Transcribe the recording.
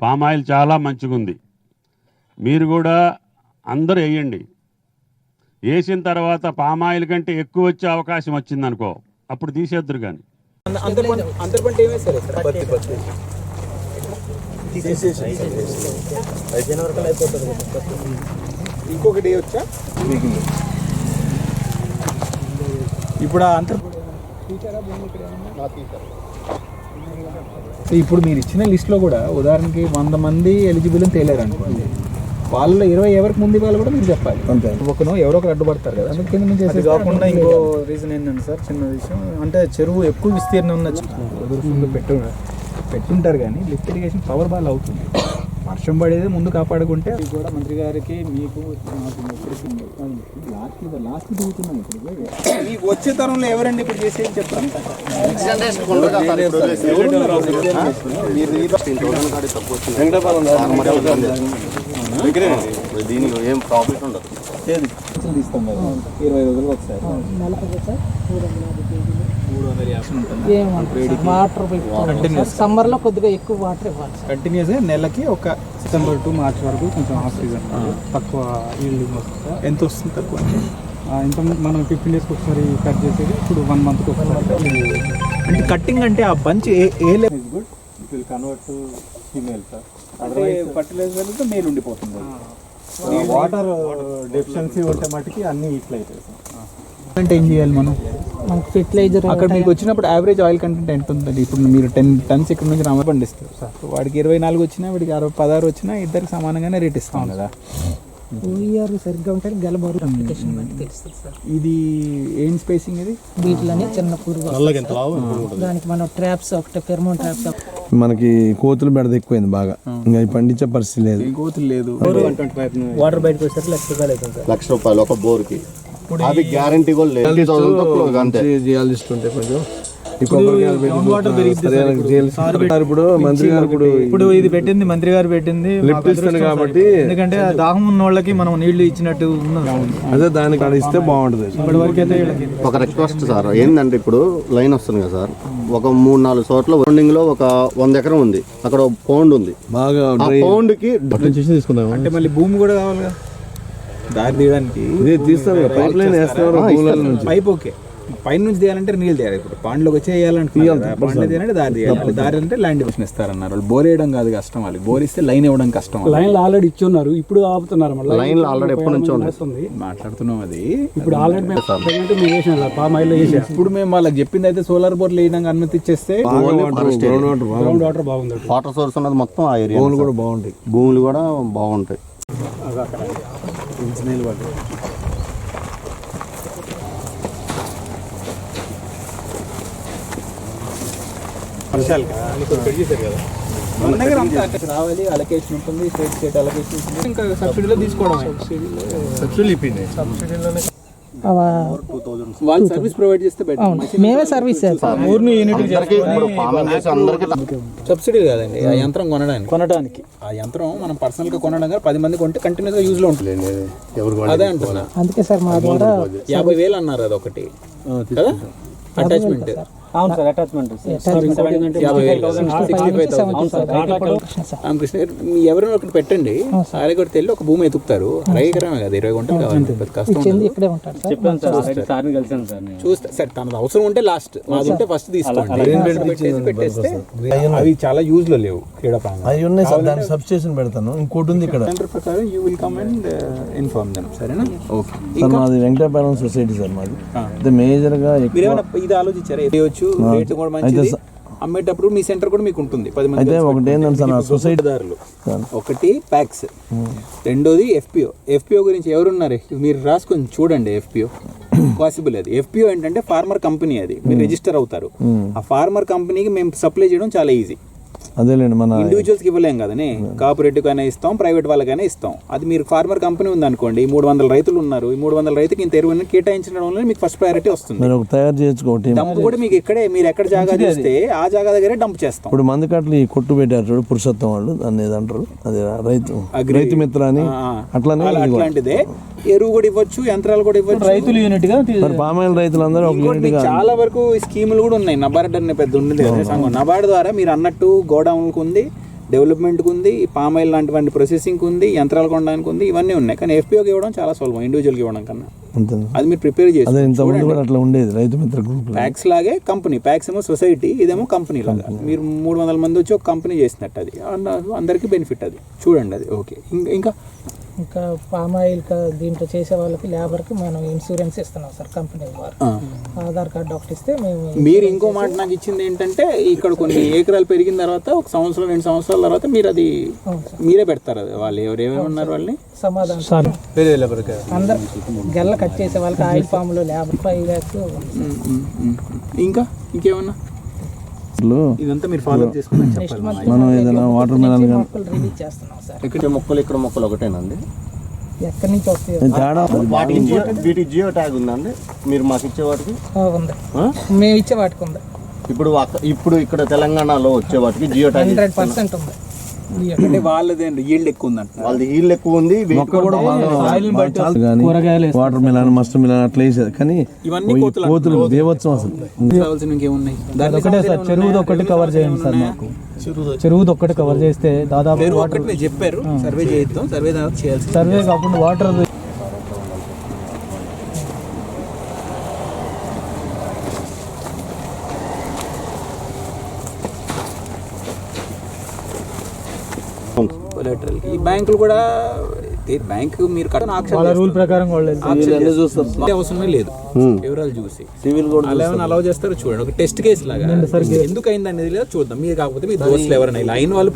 Palm oil చాలా మంచిగుంది. మీరు కూడా అందరూ వేయండి. వేసిన తర్వాత పామాయిల్ కంటే ఎక్కువ వచ్చే అవకాశం వచ్చిందనుకో అప్పుడు తీసేద్దరు కానీ ఇంకొకటి వచ్చా? ఇప్పుడు అంతర్ సో ఇప్పుడు మీరు ఇచ్చిన లిస్ట్లో కూడా ఉదాహరణకి వంద మంది ఎలిజిబుల్ అని తేలేరు అనుకోండి. వాళ్ళలో ఇరవై ఎవరికి ముందు వాళ్ళు కూడా మీరు చెప్పాలి. అంతే. ఒకను ఎవరో ఒకరు అడ్డుపడతారు కదా. అందుకు కింద నుంచి కాకుండా ఇంకో రీజన్ ఏంటంటే సార్ చిన్న విషయం. అంటే చెరువు ఎక్కువ విస్తీర్ణం ఉన్న ముందు పెట్టు పెట్టుంటారు కానీ లిఫ్ట్ ఇరిగేషన్ పవర్ బాల్ అవుతుంది. వర్షం పడేది ముందు కాపాడుకుంటే అది కూడా మంత్రి గారికి మీకు లాస్ట్ లాస్ట్ దిగుతున్నాం ఇప్పుడు మీకు వచ్చే తరంలో ఎవరండి ఇప్పుడు చేసేది చెప్పండి దీనికి ఏం ప్రాఫిట్ ఉండదు ఇరవై రోజులకు ఒకసారి. ఉంటుంది. సమ్మర్లో కొద్దిగా ఎక్కువ వాటర్ ఇవ్వాలి సార్. కంటిన్యూస్గా నెలకి ఒక సెప్టెంబర్ టు మార్చ్ వరకు కొంచెం ఆఫ్ సీజన్ తక్కువ ఈల్డింగ్ వస్తుంది ఎంత వస్తుంది తక్కువ? ఇంత మనం ఫిఫ్టీన్ డేస్కి ఒకసారి కట్ చేసేది ఇప్పుడు వన్ మంత్కి ఒకసారి అంటే కట్టింగ్ అంటే ఆ bunch a a level is good it will convert to female sir otherwise fertilizer male ఉండిపోతుంది. వాటర్ డెఫిషియన్సీ ఉంటే మటుకి అన్ని ఇట్లా అవుతాయి సార్ అంటే ఏం చేయాలి మనం? మనకు ఫెర్టిలైజర్ అక్కడ మీకు వచ్చినప్పుడు యావరేజ్ ఆయిల్ కంటెంట్ ఎంత ఉంటుంది ఇప్పుడు మీరు టెన్ టన్స్ ఇక్కడ నుంచి రామ పండిస్తారు సార్. వాడికి ఇరవై నాలుగు వచ్చినా వీడికి అరవై పదహారు వచ్చినా ఇద్దరికి సమానంగానే రేట్ ఇస్తాం. కదా? ఓఈఆర్ సరిగ్గా ఉంటే గెలబరు అప్లికేషన్ బట్టి తెలుస్తుంది సార్. ఇది ఏం స్పేసింగ్ ఇది? వీటిలోనే చిన్న పురుగు. దానికి మనం ట్రాప్స్ ఒకటి ఫెర్మోన్ ట్రాప్స్ మనకి కోతులు బెడద ఎక్కువైంది బాగా. ఇంకా పండించే పరిస్థితి లేదు. కోతులు లేదు. వాటర్ బయటకు వచ్చేసరికి లక్ష రూపాయలు లక్ష రూపాయలు ఒక బోర్కి. అది గ్యారంటీ కూడా లేదు. అంతే. కొంచెం. ఇప్పుడు మంత్రి గారు ఇప్పుడు ఇప్పుడు ఇది పెట్టింది మంత్రి గారు పెట్టింది కాబట్టి ఎందుకంటే దాహం ఉన్న వాళ్ళకి మనం నీళ్ళు ఇచ్చినట్టు ఉన్నది అదే దానికి అక్కడ ఇస్తే బాగుంటుంది. ఇప్పటి వరకు అయితే ఒక రిక్వెస్ట్ సార్ ఏంటంటే ఇప్పుడు లైన్ వస్తుంది కదా సార్. ఒక మూడు నాలుగు చోట్ల రౌండింగ్లో ఒక వంద ఎకరం ఉంది. అక్కడ ఒక పౌండ్ ఉంది. బాగా ఆ పౌండ్కి తీసుకుందాం అంటే మళ్ళీ భూమి కూడా కావాలిగా. దారి తీయడానికి ఇదే తీస్తాను పైప్ లైన్ వేస్తున్నారు భూముల నుంచి. Pipe okay. పైన నుంచి తీయాలంటే నీళ్ళు తీయాలి. ఇప్పుడు పాండ్లోకి వచ్చి వేయాలంటే పాండ్లో తీయాలంటే దారి తీయాలి. దారి అంటే ల్యాండ్ డివిజన్ ఇస్తారన్నారు వాళ్ళు. బోర్ వేయడం కాదు కష్టం వాళ్ళకి. బోర్ ఇస్తే లైన్ ఇవ్వడం కష్టం. లైన్లు ఆల్రెడీ ఇచ్చి ఉన్నారు. ఇప్పుడు ఆపుతున్నారు మళ్ళీ. లైన్ ఆల్రెడీ ఎప్పటి నుంచో ఉంది. వస్తుంది మాట్లాడుతున్నాం అది. ఇప్పుడు ఆల్రెడీ మేము ప్రజెంట్ మేము వేసిన పామ్ ఆయిల్ వేసాం ఇప్పుడు మేము వాళ్ళకి చెప్పింది అయితే సోలార్ బోర్లు వేయడానికి అనుమతి ఇచ్చేస్తే గ్రౌండ్ వాటర్ బాగా గ్రౌండ్ వాటర్ బాగుంది. వాటర్ సోర్స్ ఉన్నది మొత్తం ఆ ఏరియా భూములు కూడా బాగుంటాయి. భూములు కూడా బాగుంటాయి. మన దగ్గర అంతా రావాలి అలొకేషన్ ఉంటుంది స్టేట్ స్టేట్ అలొకేషన్ ఉంటుంది. ఇంకా సబ్సిడీలో తీసుకోవడం వాళ్ళు సర్వీస్ ప్రొవైడ్ చేస్తే బెటర్ మేమే సర్వీస్ చేస్తాం. ఊరిని యూనిట్ సబ్సిడీ కాదండి ఆ యంత్రం కొనడానికి. కొనడానికి ఆ యంత్రం మనం పర్సనల్గా కొనడం కానీ పది మంది కొంటే కంటిన్యూస్గా యూజ్లో ఉంటుంది. ఎవరు అదే అంటున్నా. అందుకే సార్ మా ద్వారా యాభై వేలు అన్నారు అది ఒకటి కదా? అటాచ్మెంట్ అవును సార్ అటాచ్మెంట్ రామకృష్ణ ఎవరైనా ఒకటి పెట్టండి. సారీ. కూడా తెల్లి ఒక భూమి అరవై ఎకరమే కదా ఇరవై గుంటలు కావాలి. కష్టం ఉండదు. ఇక్కడే ఉంటారు సార్. సార్ని కలిసాను సార్ నేను. చూస్తే సరే తనది అవసరం ఉంటే లాస్ట్ మాది ఉంటే ఫస్ట్ తీసుకోండి. పెట్టేస్తే అవి చాలా యూజ్లో లేవు క్రీడా ప్రాంగణం అవి ఉన్నాయి సార్ దానికి సబ్స్టేషన్ పెడతాను. ఇంకోటి ఉంది ఇక్కడ. సెంటర్ ప్రకారం you will come and inform them సరేనా? ఓకే సార్ మాది వెంకటపాలెం సొసైటీ సార్ మాది. మేజర్గా ఇది ఆలోచించారా? రేట్ కూడా మంచిది. అమ్మేటప్పుడు మీ సెంటర్ కూడా మీకు ఉంటుంది. పది మంది అయితే ఒకటి ఏంటంటే సార్ నా సొసైటీ దారులు ఒకటి ప్యాక్స్. రెండోది ఎఫ్పిఓ. ఎఫ్పిఓ గురించి ఎవరున్నారు? మీరు రాసుకొని చూడండి ఎఫ్పిఓ. పాసిబుల్ అది. ఎఫ్పిఓ ఏంటంటే ఫార్మర్ కంపెనీ అది. మీరు రిజిస్టర్ అవుతారు. ఆ ఫార్మర్ కంపెనీకి మేము సప్లై చేయడం చాలా ఈజీ. అదేలేండి మన ఇండివిజువల్స్కి ఇవ్వలేం కదనే? కోఆపరేటివ్ కైనా ఇస్తాం ప్రైవేట్ వాళ్ళకైనా ఇస్తాం. అది మీరు ఫార్మర్ కంపెనీ ఉంది అనుకోండి మూడు వందల రైతులు ఉన్నారు ఈ మూడు వందల రైతుకి ఇంత ఎరువుని కేటాయించడం వల్ల మీకు ఫస్ట్ ప్రయారిటీ వస్తుంది. మీరు తయారు ఒకటి డంప్ కూడా మీకు ఇక్కడే మీరు ఎక్కడ జాగా చేస్తే ఆ జాగా దగ్గరే డంప్ చేస్తాం. ఇప్పుడు మంది కట్టలు ఈ కొట్టు పెట్టారు చూడు పురుషోత్తం వాళ్ళు దాన్ని ఏదో అంటారు అది రైతు రైతు మిత్ర అని అట్లానే. అట్లాంటిదే. ఎరువు కూడా ఇవ్వచ్చు యంత్రాలు కూడా ఇవ్వచ్చు. రైతులు యూనిట్గా పామాయిల్ రైతులందరూ చాలా వరకు స్కీములు కూడా ఉన్నాయి. నబార్డ్ అనే పెద్ద ఉంది కదా సంఘం. నబార్డ్ ద్వారా మీరు అన్నట్టు గోడౌన్లకు ఉంది డెవలప్మెంట్కి ఉంది పామాయిల్ లాంటివంటి ప్రాసెసింగ్ ఉంది యంత్రాలు కొనడానికి ఉంది ఇవన్నీ ఉన్నాయి. కానీ ఎఫ్పిఓకి ఇవ్వడం చాలా సులభం ఇండివిజువల్కి ఇవ్వడం కన్నా. అది మీరు ప్రిపేర్ చేసి అట్లా ఉండేది రైతు మిత్ర గ్రూప్ ప్యాక్స్ లాగే కంపెనీ ప్యాక్స్ ఏమో సొసైటీ ఇదేమో కంపెనీ. లాగా మీరు మూడు వందల మంది వచ్చి ఒక కంపెనీ చేసినట్టు అది అందరికీ బెనిఫిట్ అది. చూడండి అది ఓకే. ఇంకా ఇంకా పామ్ ఆయిల్ దీంట్లో చేసే వాళ్ళకి లేబర్కి మనం ఇన్సూరెన్స్ ఇస్తున్నాం సార్ కంపెనీ వారు. ఆధార్ కార్డు ఒకటి ఇస్తే మేము మీరు ఇంకో మాట నాకు ఇచ్చింది ఏంటంటే ఇక్కడ కొన్ని ఎకరాలు పెరిగిన తర్వాత ఒక సంవత్సరం రెండు సంవత్సరాల తర్వాత మీరు అది మీరే పెడతారు అది. వాళ్ళు ఎవరు ఏమేమి ఉన్నారు వాళ్ళని? సమాధానం అందరు గెల్ల కట్ చేసే వాళ్ళకి ఆయిల్ ఫామ్లో లేబర్ ఫైవ్ ల్యాక్స్. ఇంకా? ఇంకేమన్నా? మనం ఏదైనా వాటర్ మిలన్ కానీ మొక్కలు రిలీజ్ చేస్తున్నాం సార్? ఇక్కడ మొక్కలు ఇక్కడ మొక్కలు ఒకటేనండి. ఎక్కడి నుంచి వస్తాయో తేడా వాటికి జియో వీటికి జియో ట్యాగ్ ఉందండి. మీరు మాకు ఇచ్చే వాటికి? ఆ, ఉంది. ఆ? మేము ఇచ్చే వాటికి ఉంది. ఇప్పుడు ఇప్పుడు ఇక్కడ తెలంగాణలో వచ్చే వాటికి జియో ట్యాగ్ హండ్రెడ్ పర్సెంట్ ఉంది. అంటే వాళ్ళది ఈల్డ్ ఎక్కువ ఉందంట వాళ్ళది హీల్ ఎక్కువ ఉంది మొక్క కూడా కానీ వాటర్ మిలన్ మస్ట్ మిలన్ అట్లా వేసేది. కానీ ఇవన్నీ కోతులు కోతులు దేవత్వం అసలు. కావాల్సిన ఇంకేమున్నాయి? దాంట్లో ఒకటే సార్ చెరువుది ఒక్కటి కవర్ చేయండి సార్ మాకు. చెరువుది ఒక్కటి కవర్ చేస్తే దాదాపు మీరు చెప్పారు. సర్వే చేయిద్దాం. సర్వే చేయాల్సి సర్వే కాకుండా వాటర్ collateral. ఈ బ్యాంకులు కూడా ఈ బ్యాంక్ మీరు రూల్ ప్రకారం అవసరమే లేదు. వివరాలు చూసి. సివిల్ కూడా అలా ఏమైనా అలౌ చేస్తారో చూడండి. ఒక టెస్ట్ కేసు లాగా. ఎందుకు అయింది అనేది లేదా చూద్దాం. మీరు కాకపోతే మీ దోస్తులు ఎవరైనా ఇలా అయిన వాళ్ళు